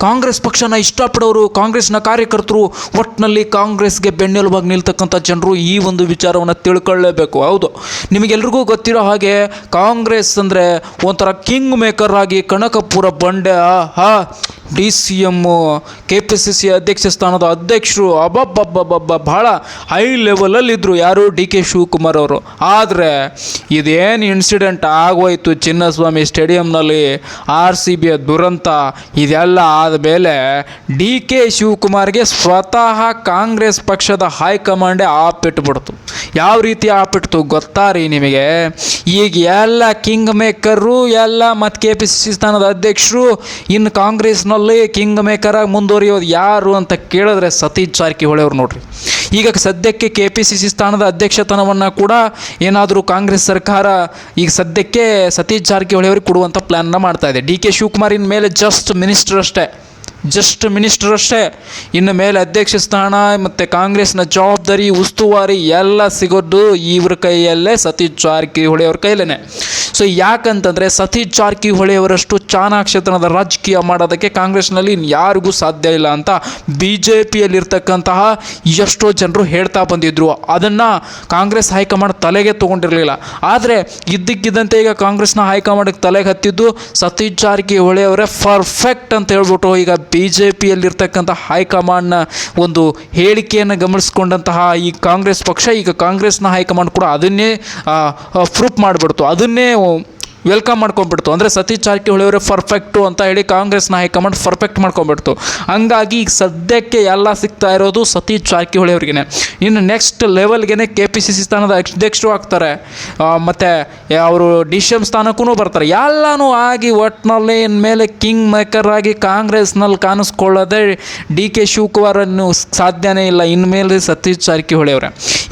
ಕಾಂಗ್ರೆಸ್ ಪಕ್ಷನ ಇಷ್ಟಪಡೋರು, ಕಾಂಗ್ರೆಸ್ನ ಕಾರ್ಯಕರ್ತರು ಒಟ್ಟಿನಲ್ಲಿ ಕಾಂಗ್ರೆಸ್ಗೆ ಬೆನ್ನೆಲುಬಾಗಿ ನಿಲ್ತಕ್ಕಂಥ ಜನರು ಈ ಒಂದು ವಿಚಾರವನ್ನು ತಿಳ್ಕೊಳ್ಳೇಬೇಕು. ಹೌದು. ನಿಮಗೆಲ್ರಿಗೂ ಗೊತ್ತಿರೋ ಹಾಗೆ ಕಾಂಗ್ರೆಸ್ ಅಂದರೆ ಒಂಥರ ಕಿಂಗ್ ಮೇಕರ್ ಆಗಿ ಕನಕಪುರ ಬಂಡೆ ಹಾ D C M K P C C ಅಧ್ಯಕ್ಷ ಸ್ಥಾನದ ಅಧ್ಯಕ್ಷರು ಅಬ್ಬಬ್ಬಬ್ಬಬ್ಬ ಭಾಳ ಹೈ ಲೆವೆಲಲ್ಲಿದ್ದರು ಯಾರು ಡಿ ಕೆ ಶಿವಕುಮಾರ್ ಅವರು. ಆದರೆ ಇದೇನು ಇನ್ಸಿಡೆಂಟ್ ಆಗೋಯ್ತು ಚಿನ್ನಸ್ವಾಮಿ ಸ್ಟೇಡಿಯಂನಲ್ಲಿ ಆರ್ ಸಿ ಬಿಯ ದುರಂತ. ಇದೆಲ್ಲ ಆದಮೇಲೆ ಡಿ ಕೆ ಶಿವಕುಮಾರ್ಗೆ ಸ್ವತಃ ಕಾಂಗ್ರೆಸ್ ಪಕ್ಷದ ಹೈಕಮಾಂಡೇ ಆಪಿಟ್ಬಿಡ್ತು. ಯಾವ ರೀತಿ ಆಪಿಟ್ತು ಗೊತ್ತಾ ರೀ ನಿಮಗೆ? ಈಗ ಎಲ್ಲ ಕಿಂಗ್ ಮೇಕರು ಎಲ್ಲ ಮತ್ತು ಕೆ ಪಿ ಸಿ ಸಿ ಸ್ಥಾನದ ಅಧ್ಯಕ್ಷರು ಇನ್ನು ಕಾಂಗ್ರೆಸ್ನಲ್ಲಿ ಕಿಂಗ್ ಮೇಕರಾಗಿ ಮುಂದುವರಿಯೋದು ಯಾರು ಅಂತ ಕೇಳಿದ್ರೆ ಸತೀಶ್ ಜಾರಕಿಹೊಳಿ ಅವ್ರು ನೋಡ್ರಿ. ಈಗ ಸದ್ಯಕ್ಕೆ ಕೆ ಪಿ ಸಿ ಸಿ ಸ್ಥಾನದ ಅಧ್ಯಕ್ಷತನವನ್ನು ಕೂಡ ಏನಾದರೂ ಕಾಂಗ್ರೆಸ್ ಸರ್ಕಾರ ಈಗ ಸದ್ಯಕ್ಕೆ ಸತೀಶ್ ಜಾರಕಿಹೊಳಿ ಅವರಿಗೆ ಕೊಡುವಂಥ ಪ್ಲ್ಯಾನ್ನ ಮಾಡ್ತಾ ಇದೆ. ಡಿ ಕೆ ಶಿವಕುಮಾರಿನ ಮೇಲೆ ಜಸ್ಟ್ ಮಿನಿಸ್ಟರ್ ಅಷ್ಟೇ. ಜಸ್ಟ್ ಮಿನಿಸ್ಟರ್ ಅಷ್ಟೇ. ಇನ್ನು ಮೇಲೆ ಅಧ್ಯಕ್ಷ ಸ್ಥಾನ, ಮತ್ತು ಕಾಂಗ್ರೆಸ್ನ ಜವಾಬ್ದಾರಿ, ಉಸ್ತುವಾರಿ ಎಲ್ಲ ಸಿಗೋದು ಇವ್ರ ಕೈಯಲ್ಲೇ ಸತೀಶ್ ಜಾರಕಿಹೊಳಿ ಅವ್ರ ಕೈಲೇ ಸೊ ಯಾಕಂತಂದರೆ ಸತೀಶ್ ಜಾರಕಿಹೊಳಿ ಅವರಷ್ಟು ಚಾಣಾಕ್ಷತನದ ರಾಜಕೀಯ ಮಾಡೋದಕ್ಕೆ ಕಾಂಗ್ರೆಸ್ನಲ್ಲಿ ಯಾರಿಗೂ ಸಾಧ್ಯ ಇಲ್ಲ ಅಂತ ಬಿ ಜೆ ಪಿಯಲ್ಲಿರ್ತಕ್ಕಂತಹ ಎಷ್ಟೋ ಜನರು ಹೇಳ್ತಾ ಬಂದಿದ್ರು. ಅದನ್ನು ಕಾಂಗ್ರೆಸ್ ಹೈಕಮಾಂಡ್ ತಲೆಗೆ ತೊಗೊಂಡಿರಲಿಲ್ಲ. ಆದರೆ ಇದ್ದಕ್ಕಿದ್ದಂತೆ ಈಗ ಕಾಂಗ್ರೆಸ್ನ ಹೈಕಮಾಂಡ್ಗೆ ತಲೆಗೆ ಹತ್ತಿದ್ದು ಸತೀಶ್ ಜಾರಕಿಹೊಳಿ ಅವರೇ. ಪರ್ಫೆಕ್ಟ್ ಅಂತ ಹೇಳ್ಬಿಟ್ಟು ಈಗ ಬಿ ಜೆ ಪಿಯಲ್ಲಿರ್ತಕ್ಕಂಥ ಹೈಕಮಾಂಡ್ನ ಒಂದು ಹೇಳಿಕೆಯನ್ನು ಗಮನಿಸ್ಕೊಂಡಂತಹ ಈ ಕಾಂಗ್ರೆಸ್ ಪಕ್ಷ, ಈಗ ಕಾಂಗ್ರೆಸ್ನ ಹೈಕಮಾಂಡ್ ಕೂಡ ಅದನ್ನೇ ಪ್ರೂಫ್ ಮಾಡಿಬಿಡ್ತು. ಅದನ್ನೇ ವೆಲ್ಕಮ್ ಮಾಡ್ಕೊಂಡ್ಬಿಡ್ತು. ಅಂದರೆ ಸತೀಶ್ ಜಾರಕಿಹೊಳಿ ಅವರೇ ಪರ್ಫೆಕ್ಟು ಅಂತ ಹೇಳಿ ಕಾಂಗ್ರೆಸ್ನ ಹೈಕಮಾಂಡ್ ಪರ್ಫೆಕ್ಟ್ ಮಾಡ್ಕೊಂಡ್ಬಿಡ್ತು. ಹಂಗಾಗಿ ಈಗ ಸದ್ಯಕ್ಕೆ ಎಲ್ಲ ಸಿಗ್ತಾ ಇರೋದು ಸತೀಶ್ ಜಾರಕಿಹೊಳಿ ಅವ್ರಿಗೇ ಇನ್ನು ನೆಕ್ಸ್ಟ್ ಲೆವೆಲ್ಗೆ ಕೆ ಪಿ ಸಿ ಸಿ ಸ್ಥಾನದ ಅಧ್ಯಕ್ಷರು ಆಗ್ತಾರೆ. ಮತ್ತು ಅವರು ಡಿ ಸಿ ಎಂ ಸ್ಥಾನಕ್ಕೂ ಬರ್ತಾರೆ. ಎಲ್ಲನೂ ಆಗಿ ಒಟ್ಟಿನಲ್ಲಿ ಇನ್ಮೇಲೆ ಕಿಂಗ್ ಮೇಕರ್ ಆಗಿ ಕಾಂಗ್ರೆಸ್ನಲ್ಲಿ ಕಾಣಿಸ್ಕೊಳ್ಳೋದೇ ಡಿ ಕೆ ಶಿವಕುಮಾರನ್ನು ಸಾಧ್ಯನೇ ಇಲ್ಲ. ಇನ್ಮೇಲೆ ಸತೀಶ್ ಜಾರಕಿಹೊಳಿ ಅವರೇ.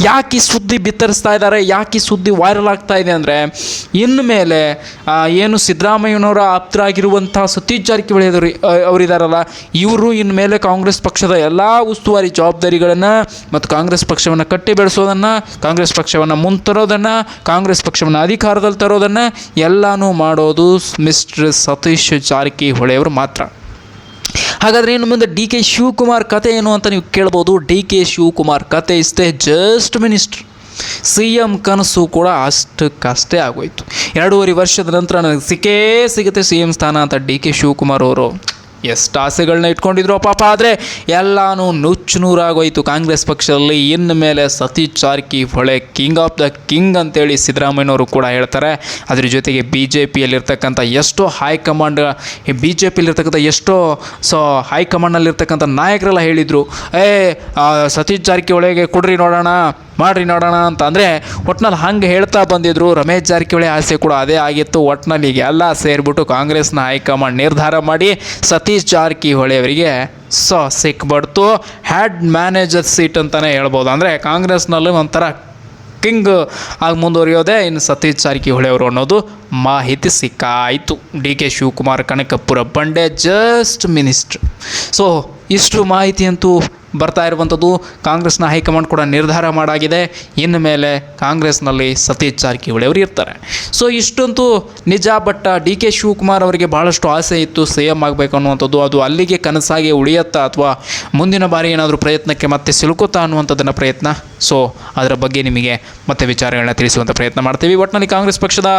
ಯಾಕೆ ಈ ಸುದ್ದಿ ಬಿತ್ತರಿಸ್ತಾ ಇದ್ದಾರೆ? ಯಾಕೆ ಸುದ್ದಿ ವೈರಲ್ ಆಗ್ತಾ ಇದೆ ಅಂದರೆ, ಇನ್ಮೇಲೆ ಏನು ಸಿದ್ದರಾಮಯ್ಯನವರ ಆಪ್ತರಾಗಿರುವಂತಹ ಸತೀಶ್ ಜಾರಕಿಹೊಳಿ ಅವರು ಅವರಿದ್ದಾರಲ್ಲ ಇವರು ಇನ್ಮೇಲೆ ಕಾಂಗ್ರೆಸ್ ಪಕ್ಷದ ಎಲ್ಲ ಉಸ್ತುವಾರಿ ಜವಾಬ್ದಾರಿಗಳನ್ನು ಮತ್ತು ಕಾಂಗ್ರೆಸ್ ಪಕ್ಷವನ್ನು ಕಟ್ಟಿ ಬೆಳೆಸೋದನ್ನು, ಕಾಂಗ್ರೆಸ್ ಪಕ್ಷವನ್ನು ಮುಂತರೋದನ್ನು ಕಾಂಗ್ರೆಸ್ ಪಕ್ಷವನ್ನು ಅಧಿಕಾರದಲ್ಲಿ ತರೋದನ್ನು ಎಲ್ಲನೂ ಮಾಡೋದು ಮಿಸ್ಟರ್ ಸತೀಶ್ ಜಾರಕಿಹೊಳಿ ಅವರು ಮಾತ್ರ. ಹಾಗಾದರೆ ಇನ್ನು ಮುಂದೆ ಡಿ ಕೆ ಶಿವಕುಮಾರ್ ಕತೆ ಏನು ಅಂತ ನೀವು ಕೇಳ್ಬೋದು. ಡಿ ಕೆ ಶಿವಕುಮಾರ್ ಕತೆ ಇಷ್ಟೇ, ಜಸ್ಟ್ ಮಿನಿಸ್ಟ್ರ್. ಸಿ ಎಂ ಕನಸು ಕೂಡ ಅಷ್ಟಕ್ಕಷ್ಟೇ ಆಗೋಯ್ತು. ಎರಡೂವರೆ ವರ್ಷದ ನಂತರ ನನಗೆ ಸಿಕ್ಕೇ ಸಿಗುತ್ತೆ ಸಿ ಎಂ ಸ್ಥಾನ ಅಂತ ಡಿ ಕೆ ಶಿವಕುಮಾರ್ ಅವರು. ಎಷ್ಟು ಆಸೆಗಳನ್ನ ಇಟ್ಕೊಂಡಿದ್ರು ಪಾಪ, ಆದರೆ ಎಲ್ಲನೂ ನುಚ್ಚು ನೂರಾಗೋಯಿತು ಕಾಂಗ್ರೆಸ್ ಪಕ್ಷದಲ್ಲಿ. ಇನ್ನು ಮೇಲೆ Satish Jarkiholi king of the king ಅಂತೇಳಿ ಸಿದ್ದರಾಮಯ್ಯನವರು ಕೂಡ ಹೇಳ್ತಾರೆ. ಅದ್ರ ಜೊತೆಗೆ ಬಿ ಜೆ ಪಿಯಲ್ಲಿರ್ತಕ್ಕಂಥ ಎಷ್ಟೋ ಹೈಕಮಾಂಡ್ ಬಿ ಜೆ ಪಿಯಲ್ಲಿರ್ತಕ್ಕಂಥ ಎಷ್ಟೋ ಸೊ ಹೈಕಮಾಂಡ್ನಲ್ಲಿರ್ತಕ್ಕಂಥ ನಾಯಕರೆಲ್ಲ ಹೇಳಿದರು, ಏ ಸತೀಶ್ ಜಾರಕಿಹೊಳಿಗೆ ಕೊಡ್ರಿ ನೋಡೋಣ ಮಾಡ್ರಿ ನೋಡೋಣ ಅಂತ ಅಂದರೆ ಒಟ್ನಲ್ಲಿ ಹಂಗೆ ಹೇಳ್ತಾ ಬಂದಿದ್ರು. ರಮೇಶ್ ಜಾರಕಿಹೊಳಿ ಆಸೆ ಕೂಡ ಅದೇ ಆಗಿತ್ತು. ಒಟ್ನಲ್ಲಿ ಎಲ್ಲ ಸೇರಿಬಿಟ್ಟು ಕಾಂಗ್ರೆಸ್ನ ಹೈಕಮಾಂಡ್ ನಿರ್ಧಾರ ಮಾಡಿ ಸತೀಶ್ ಜಾರಕಿಹೊಳಿ ಅವರಿಗೆ ಸೊ ಸಿಕ್ಬಿಡ್ತು. ಹ್ಯಾಡ್ ಮ್ಯಾನೇಜರ್ ಸೀಟ್ ಅಂತಲೇ ಹೇಳ್ಬೋದು. ಅಂದರೆ ಕಾಂಗ್ರೆಸ್ನಲ್ಲಿ ಒಂಥರ ಕಿಂಗ್ ಆಗಿ ಮುಂದುವರಿಯೋದೇ ಇನ್ನು ಸತೀಶ್ ಜಾರಕಿಹೊಳಿ ಅವರು ಅನ್ನೋದು ಮಾಹಿತಿ ಸಿಕ್ಕಾಯಿತು. ಡಿ ಕೆ ಶಿವಕುಮಾರ್, ಕನಕಪುರ ಬಂಡೆ ಜಸ್ಟ್ ಮಿನಿಸ್ಟ್ರ್ ಸೊ ಇಷ್ಟು ಮಾಹಿತಿ ಅಂತೂ ಬರ್ತಾ ಇರುವಂಥದ್ದು. ಕಾಂಗ್ರೆಸ್ನ ಹೈಕಮಾಂಡ್ ಕೂಡ ನಿರ್ಧಾರ ಮಾಡಾಗಿದೆ. ಇನ್ನು ಮೇಲೆ ಕಾಂಗ್ರೆಸ್ನಲ್ಲಿ ಸತೀಶ್ ಜಾರಕಿಹೊಳಿ ಅವರು ಇರ್ತಾರೆ. ಸೊ ಇಷ್ಟಂತೂ ನಿಜ ಬಟ್ ಡಿ ಕೆ ಶಿವಕುಮಾರ್ ಅವರಿಗೆ ಭಾಳಷ್ಟು ಆಸೆ ಇತ್ತು. ಸಿ ಎಂ ಆಗಬೇಕು ಅನ್ನುವಂಥದ್ದು. ಅದು ಅಲ್ಲಿಗೆ ಕನಸಾಗಿ ಉಳಿಯುತ್ತಾ ಅಥವಾ ಮುಂದಿನ ಬಾರಿ ಏನಾದರೂ ಪ್ರಯತ್ನಕ್ಕೆ ಮತ್ತೆ ಸಿಲುಕುತ್ತಾ ಅನ್ನುವಂಥದ್ದನ್ನು ಪ್ರಯತ್ನ? ಸೊ ಅದರ ಬಗ್ಗೆ ನಿಮಗೆ ಮತ್ತೆ ವಿಚಾರಗಳನ್ನ ತಿಳಿಸುವಂಥ ಪ್ರಯತ್ನ ಮಾಡ್ತೀವಿ. ಒಟ್ಟಿನಲ್ಲಿ ಕಾಂಗ್ರೆಸ್ ಪಕ್ಷದ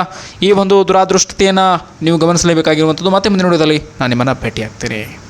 ಈ ಒಂದು ದುರಾದೃಷ್ಟತೆಯನ್ನು ನೀವು ಗಮನಿಸಲೇಬೇಕಾಗಿರುವಂಥದ್ದು. ಮತ್ತೆ ಮುಂದಿನ ನೋಡೋದಲ್ಲಿ ನಾನು ನಿಮ್ಮನ್ನು ಭೇಟಿ ಆಗ್ತೀನಿ